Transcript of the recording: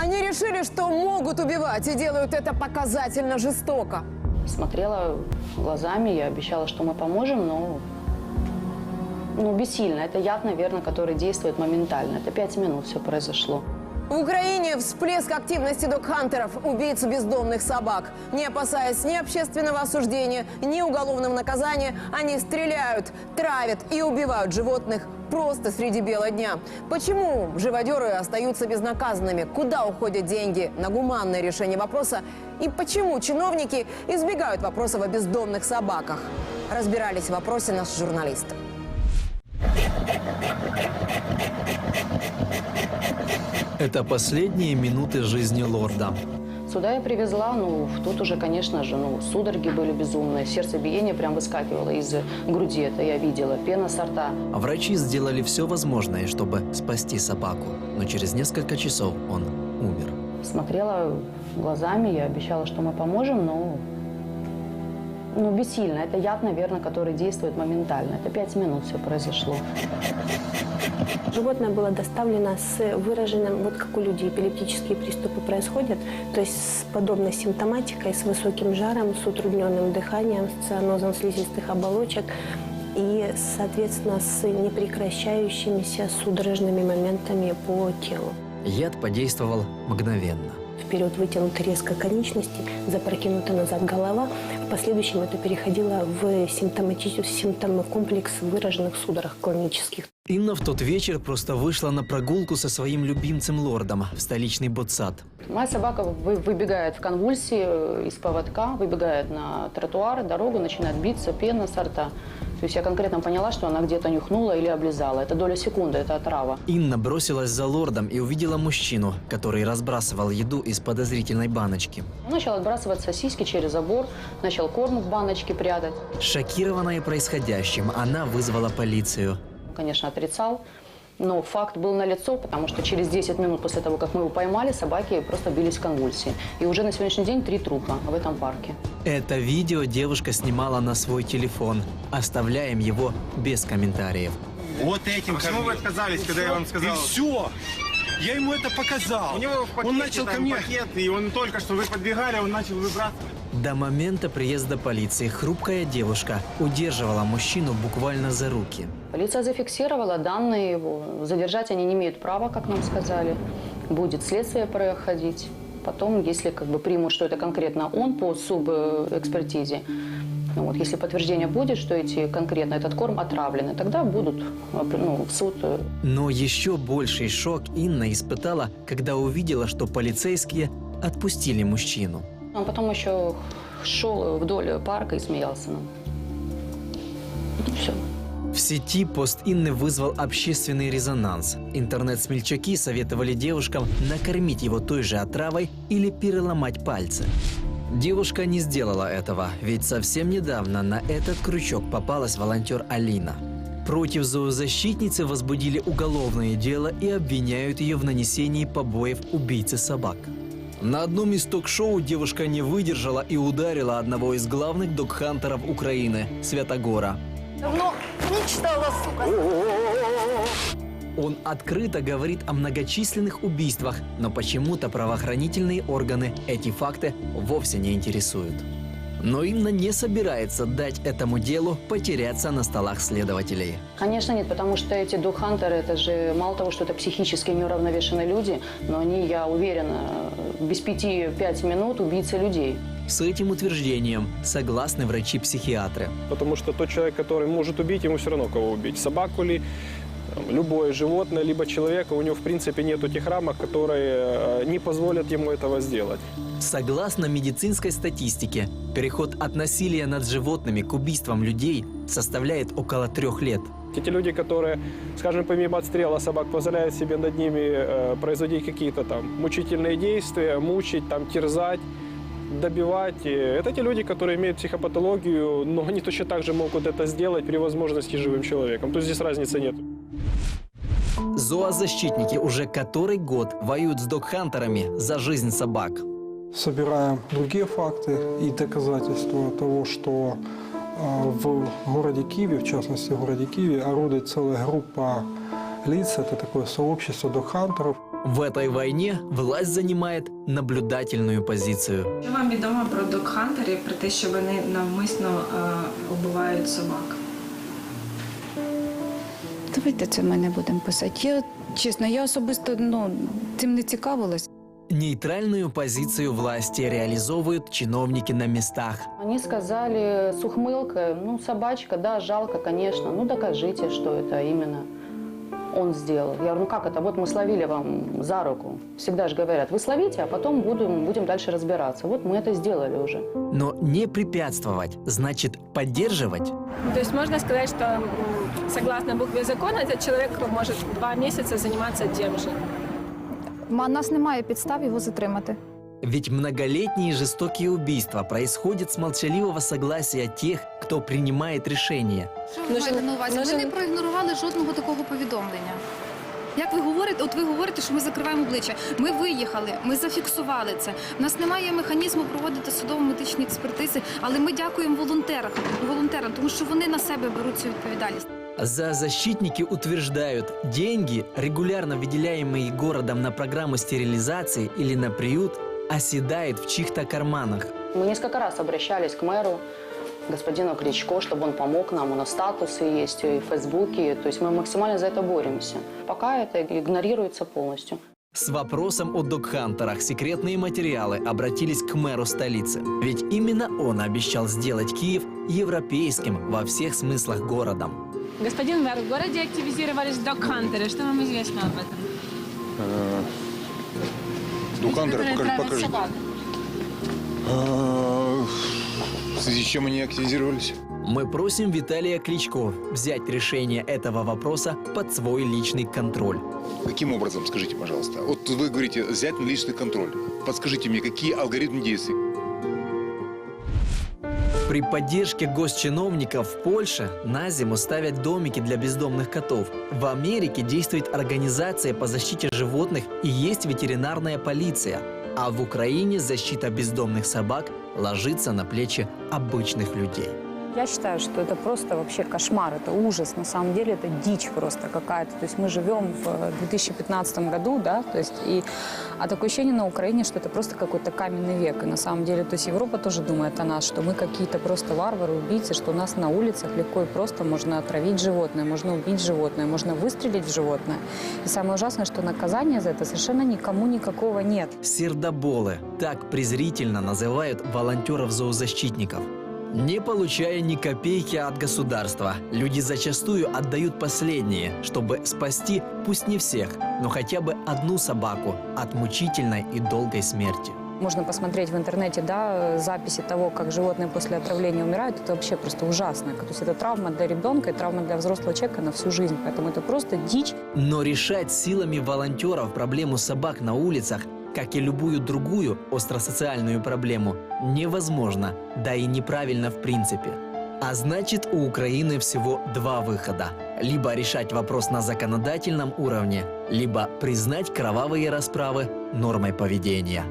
Они решили, что могут убивать и делают это показательно жестоко. Смотрела глазами, я обещала, что мы поможем, но ну, бессильно. Это яд, наверное, который действует моментально. Это пять минут все произошло. В Украине всплеск активности док-хантеров, убийц бездомных собак. Не опасаясь ни общественного осуждения, ни уголовного наказания, они стреляют, травят и убивают животных просто среди бела дня. Почему живодеры остаются безнаказанными? Куда уходят деньги на гуманное решение вопроса? И почему чиновники избегают вопросов о бездомных собаках? Разбирались в вопросе наши журналисты. Это последние минуты жизни лорда. Сюда я привезла, ну, тут уже, конечно же, ну, судороги были безумные, сердцебиение прям выскакивало из груди, это я видела, пена со рта. Врачи сделали все возможное, чтобы спасти собаку, но через несколько часов он умер. Смотрела глазами, я обещала, что мы поможем, но ну, бессильно. Это яд, наверное, который действует моментально. Это пять минут все произошло. Животное было доставлено с выраженным, вот как у людей эпилептические приступы происходят, то есть с подобной симптоматикой, с высоким жаром, с утрудненным дыханием, с цианозом слизистых оболочек и, соответственно, с непрекращающимися судорожными моментами по телу. Яд подействовал мгновенно. Вперед вытянуты резко конечности, запрокинута назад голова. В последующем это переходило в симптоматический симптомный комплекс выраженных судорог клонических. Инна в тот вечер просто вышла на прогулку со своим любимцем лордом в столичный ботсад. Моя собака вы- выбегает в конвульсии э, из поводка, выбегает на тротуар, дорогу, начинает биться, пена со рта. То есть я конкретно поняла, что она где-то нюхнула или облизала. Это доля секунды, это отрава. Инна бросилась за лордом и увидела мужчину, который разбрасывал еду из подозрительной баночки. Он начал отбрасывать сосиски через забор, начал корм в баночке прятать. Шокированная происходящим, она вызвала полицию. Конечно, отрицал. Но факт был налицо, потому что через 10 минут после того, как мы его поймали, собаки просто бились в конвульсии. И уже на сегодняшний день три трупа в этом парке. Это видео девушка снимала на свой телефон. Оставляем его без комментариев. Вот этим Почему вы отказались, когда я вам сказал? И все. Я ему это показал. У него в пакете он начал там ко мне... пакет, и он только что вы подбегали, он начал выбрасывать. До момента приезда полиции хрупкая девушка удерживала мужчину буквально за руки. Полиция зафиксировала данные его. Задержать они не имеют права, как нам сказали. Будет следствие проходить. Потом, если как бы примут, что это конкретно он по субэкспертизе, ну, вот, если подтверждение будет, что эти конкретно этот корм отравлены, тогда будут ну, в суд э, Но еще больший шок Инна испытала, когда увидела, что полицейские отпустили мужчину. Он потом еще шел вдоль парка и смеялся нам. Все. В сети пост Инны вызвал общественный резонанс. Интернет-смельчаки советовали девушкам накормить его той же отравой или переломать пальцы. Девушка не сделала этого, ведь совсем недавно на этот крючок попалась волонтер Алина. Против зоозащитницы возбудили уголовное дело и обвиняют ее в нанесении побоев убийце собак. На одном из ток-шоу девушка не выдержала и ударила одного из главных док-хантеров Украины – Святогора. Давно мечтала, сука. Он открыто говорит о многочисленных убийствах, но почему-то правоохранительные органы эти факты вовсе не интересуют. Но Инна не собирается дать этому делу потеряться на столах следователей. Конечно, нет, потому что эти духантеры, это же мало того, что это психически неуравновешенные люди, но они, я уверена, без пяти-пять минут убийцы людей. С этим утверждением согласны врачи-психиатры. Потому что тот человек, который может убить, ему все равно кого убить. Собаку ли, любое животное, либо человека, у него в принципе нет тех рамок, которые э, не позволят ему этого сделать. Согласно медицинской статистике, переход от насилия над животными к убийствам людей составляет около трех лет. Эти люди, которые, скажем, помимо отстрела собак, позволяют себе над ними э, производить какие-то там мучительные действия, мучить, там, терзать, добивать. Это те люди, которые имеют психопатологию, но они точно так же могут это сделать при возможности живым человеком. То есть здесь разницы нет. Зоозащитники уже который год воюют с док-хантерами за жизнь собак. собираем другие факты и доказательства того, что э, в городе Киеве, в частности в городе Киеве, орудует целая группа лиц, это такое сообщество докхантеров. В этой войне власть занимает наблюдательную позицию. Що вам відомо про док-хантерів, про те, що вони навмисно е, убивають собак? Давайте це ми не будемо писати. Я чесно, я особисто ну цим не цікавилась. Нейтральную позицию власти реализовывают чиновники на местах. Они сказали с ухмылкой, ну, собачка, да, жалко, конечно, ну, докажите, что это именно он сделал. Я говорю, ну как это? Вот мы словили вам за руку. Всегда же говорят, вы словите, а потом будем, будем дальше разбираться. Вот мы это сделали уже. Но не препятствовать значит поддерживать. То есть можно сказать, что согласно букве закона этот человек может два месяца заниматься тем же. У нас немає підстав його затримати. Ведь многолетние жестокие убийства происходят с молчаливого согласия тех, кто принимает решения. Що ви маєте на увазі? Ми не проігнорували жодного такого повідомлення. Як ви говорите, от ви говорите, що ми закриваємо обличчя. Ми виїхали, ми зафіксували це. У нас немає механізму проводити судово-медичні експертизи, але ми дякуємо волонтерам, волонтерам, тому що вони на себе беруть цю відповідальність. Зоозащитники утверждают, деньги, регулярно выделяемые городом на программу стерилизации или на приют, оседают в чьих-то карманах. Мы несколько раз обращались к мэру, господину Кличко, чтобы он помог нам. У нас статусы есть и в Фейсбуке. То есть мы максимально за это боремся. Пока это игнорируется полностью. С вопросом о докхантерах секретные материалы обратились к мэру столицы. Ведь именно он обещал сделать Киев европейским во всех смыслах городом. Господин мэр, в городе активизировались док-хантеры. Что вам известно об этом? Дукандер, Которые покажи, покажи. А, В связи с чем они активизировались? Мы просим Виталия Кличко взять решение этого вопроса под свой личный контроль. Каким образом, скажите, пожалуйста? Вот вы говорите, взять на личный контроль. Подскажите мне, какие алгоритмы действий? При поддержке госчиновников в Польше на зиму ставят домики для бездомных котов. В Америке действует организация по защите животных и есть ветеринарная полиция. А в Украине защита бездомных собак ложится на плечи обычных людей. Я считаю, что это просто вообще кошмар, это ужас. На самом деле это дичь просто какая-то. То есть мы живем в 2015 году, да, то есть и а такое ощущение на Украине, что это просто какой-то каменный век. И на самом деле, то есть Европа тоже думает о нас, что мы какие-то просто варвары, убийцы, что у нас на улицах легко и просто можно отравить животное, можно убить животное, можно выстрелить в животное. И самое ужасное, что наказания за это совершенно никому никакого нет. Сердоболы – так презрительно называют волонтеров-зоозащитников. Не получая ни копейки от государства, люди зачастую отдают последнее, чтобы спасти, пусть не всех, но хотя бы одну собаку от мучительной и долгой смерти. Можно посмотреть в интернете, да, записи того, как животные после отравления умирают. Это вообще просто ужасно. То есть это травма для ребенка и травма для взрослого человека на всю жизнь. Поэтому это просто дичь. Но решать силами волонтеров проблему собак на улицах, как и любую другую остросоциальную проблему, невозможно, да и неправильно в принципе. А значит, у Украины всего два выхода. Либо решать вопрос на законодательном уровне, либо признать кровавые расправы нормой поведения.